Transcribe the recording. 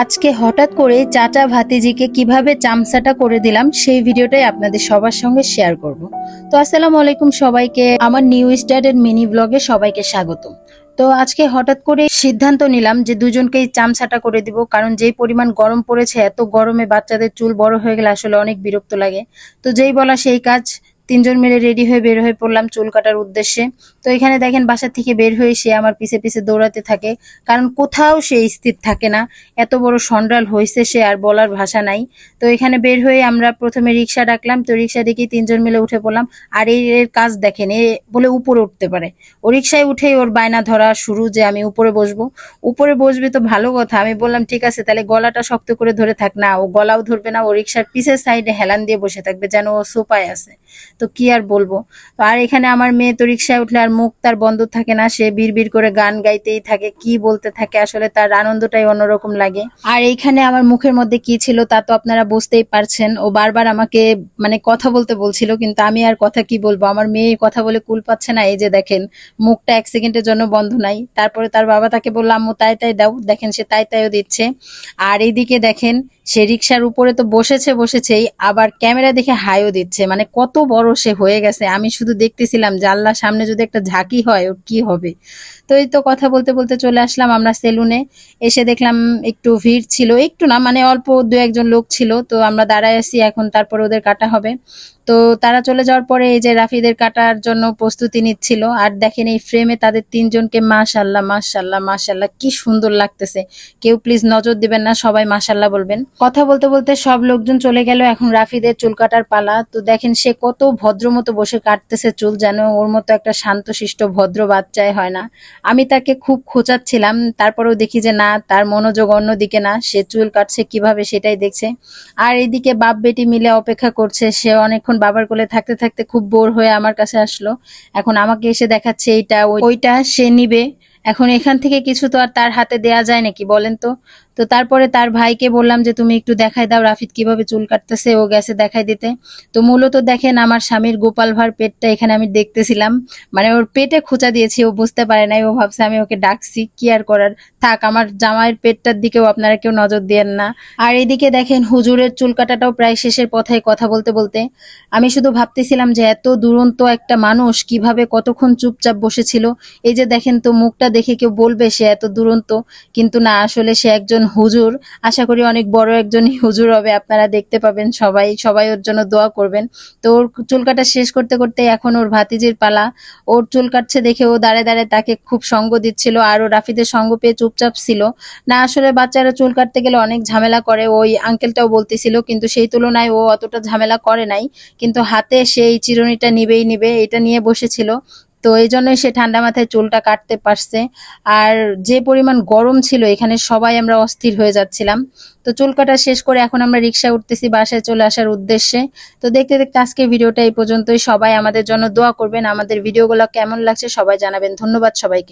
আজকে হঠাৎ করে চাচা ভাতিজিকে কীভাবে চামচাটা করে দিলাম, সেই ভিডিওটাই আপনাদের সবার সঙ্গে শেয়ার করব। তো আসসালামু আলাইকুম সবাইকে, আমার নিউ স্টার্টের মিনি ব্লগে সবাইকে স্বাগতম। তো আজকে হঠাৎ করে সিদ্ধান্ত নিলাম যে দুজনকেই চামচাটা করে দিব, কারণ যেই পরিমাণ গরম পড়েছে, এত গরমে বাচ্চাদের চুল বড় হয়ে গেলে আসলে অনেক বিরক্ত লাগে। তো যেই বলা সেই কাজ তিনজন মিলে রেডি হয়ে বের হয়ে পড়লাম চুল কাটার উদ্দেশ্যে। তো এখানে দেখেন বাসা থেকে বের হয়ে সে আমার পিছে পিছে দৌড়াতে থাকে, কারণ কোথাও সে স্থির থাকে না। এত বড় সন্ডাল হয়েছে সে আর বলার ভাষা নাই। তো এখানে বের হয়ে আমরা প্রথমে রিক্সা ডাকলাম, তো রিক্সা ডেকে তিনজন মিলে উঠে পড়লাম। আর এর কাজ দেখেন, এ বলে উপরে উঠতে পারে। ও রিক্সায় উঠেই ওর বায়না ধরা শুরু যে আমি উপরে বসবো। উপরে বসবে তো ভালো কথা, আমি বললাম, ঠিক আছে, তাহলে গলাটা শক্ত করে ধরে থাক না, ও গলাও ধরবে না, ও রিক্সার পিছের সাইডে হেলান দিয়ে বসে থাকবে যেন ও সোপায় আছে। তো কি আর বলব? আর এখানে আমার মেয়ে তো রিক্সায় উঠলে আর মুখ তার বন্ধ থাকে না, সে বিড়বিড় করে গান গাইতেই থাকে, কি বলতে থাকে? আসলে তার আনন্দটাই অন্যরকম লাগে। আর এইখানে আমার মুখের মধ্যে কি ছিল তা তো আপনারা বুঝতেই পারছেন। ও বারবার আমাকে মানে কথা বলতে বলছিল, কিন্তু আমি আর কথা কি বলব? আমার মেয়ে কথা বলে কুল পাচ্ছে না, এই যে দেখেন, মুখটা এক সেকেন্ডের জন্য বন্ধ নাই। তারপরে তার বাবা তাকে বললাম তাই তাই দাও। দেখেন, সে তাই তাইও দিচ্ছে। আর এইদিকে দেখেন সে রিক্সার উপরে তো বসেছে, বসেছেই, আবার ক্যামেরা দেখে হাইও দিচ্ছে। মানে কত বড় সে হয়ে গেছে। আমি শুধু দেখতেছিলাম আল্লাহ সামনে যদি একটা ঝাঁকি হয়, ওর কি হবে? তো এই তো কথা বলতে বলতে চলে আসলাম আমরা সেলুনে। এসে দেখলাম একটু ভিড় ছিল। একটু না মানে অল্প দু একজন লোক ছিল। তো আমরা দাঁড়ায় আছি, এখন তারপরে ওদের কাটা হবে। তো তারা চলে যাওয়ার পরে এই যে রাফিদের কাটার জন্য প্রস্তুতি নিচ্ছিল। আর দেখেন এই ফ্রেমে তাদের তিনজনকে মাশাল্লাহ মাশাল্লাহ মাশাল্লাহ, কি সুন্দর লাগতেছে। কেউ প্লিজ নজর দিবেন না, সবাই মাশাল্লাহ বলবেন। কথা বলতে বলতে সব লোকজন চলে গেল। এখন রাফিদের চুল কাটার পালা। তো দেখেন সে কত ভদ্র মতো বসে কাটতেছে চুল, যেন ওর মতো একটা শান্তশিষ্ট, ভদ্র বাচ্চায় হয় না। আমি তাকে খুব খোঁচাচ্ছিলাম। তারপরেও দেখি যে না, তার মনোযোগ অন্যদিকে না। সে চুল কাটছে, কীভাবে সেটাই দেখছে। আর এদিকে বাপ বেটি মিলে অপেক্ষা করছে। সে অনেকক্ষণ বাবার কোলে থাকতে থাকতে খুব বোর হয়ে আমার কাছে আসলো। এখন আমাকে এসে দেখাচ্ছে, এইটা ওইটা সে নিবে। এখন এখান থেকে কিছু তো আর তার হাতে দেয়া যায় নাকি, বলেন তো? তো তারপরে তার ভাইকে বললাম যে, তুমি একটু দেখাই দাও রাফিদ কীভাবে চুল কাটতেছে, ও গেছে দেখাই দিতে। তো মূলত দেখেন আমার স্বামীর গোপাল ভার পেটটা এখানে আমি দেখতেছিলাম। মানে ওর পেটে খোঁচা দিয়েছি, ও বুঝতে পারে নাই, ও ভাবছে আমি ওকে ডাকছি, কি আর করার? থাক, আমার জামাইয়ের পেটটার দিকেও আপনারা কেউ নজর দিয়েন না। আর এদিকে দেখেন হুজুরের চুল কাটাটাও প্রায় শেষের পথে কথা বলতে বলতে। আমি শুধু ভাবতেছিলাম যে, এত দুরন্ত একটা মানুষ কীভাবে কতক্ষণ চুপচাপ বসেছিল। এই যে দেখেন তো মুখটা দেখে কেউ বলবে সে এত দুরন্ত, কিন্তু না, আসলে সে একজন হুজুর। আশা করি অনেক বড় একজন হুজুর হবে, আপনারা দেখতে পাবেন সবাই সবাই ওর জন্য দোয়া করবেন। তো ওর চুল কাটা শেষ করতে করতে এখন ওর ভাতিজির পালা। ওর চুল কাটছে দেখে ও দাঁড়ে দাঁড়ায় তাকে খুব সঙ্গ দিচ্ছিল আর ও রাফিদের সঙ্গ পেয়ে চুপচাপ ছিল। না, আসলে বাচ্চারা চুল কাটতে গেলে অনেক ঝামেলা করে। ওই আঙ্কেলটাও বলতেছিল, কিন্তু সেই তুলনায় ও অতটা ঝামেলা করে নাই। কিন্তু হাতে সেই চিরুনিটা নিবেই নিবে, এটা নিয়ে বসেছিল। তো এই জন্যই সে ঠান্ডা মাথায় চুলটা কাটতে পারছে। আর যে পরিমাণ গরম ছিল, এখানে সবাই আমরা অস্থির হয়ে যাচ্ছিলাম। তো চুল কাটা শেষ করে এখন আমরা রিক্সায় উঠতেছি বাসায় চলে আসার উদ্দেশ্যে। তো দেখতে দেখতে আজকে ভিডিওটা এই পর্যন্তই। সবাই আমাদের জন্য দোয়া করবেন। আমাদের ভিডিওগুলো কেমন লাগছে সবাই জানাবেন। ধন্যবাদ সবাইকে।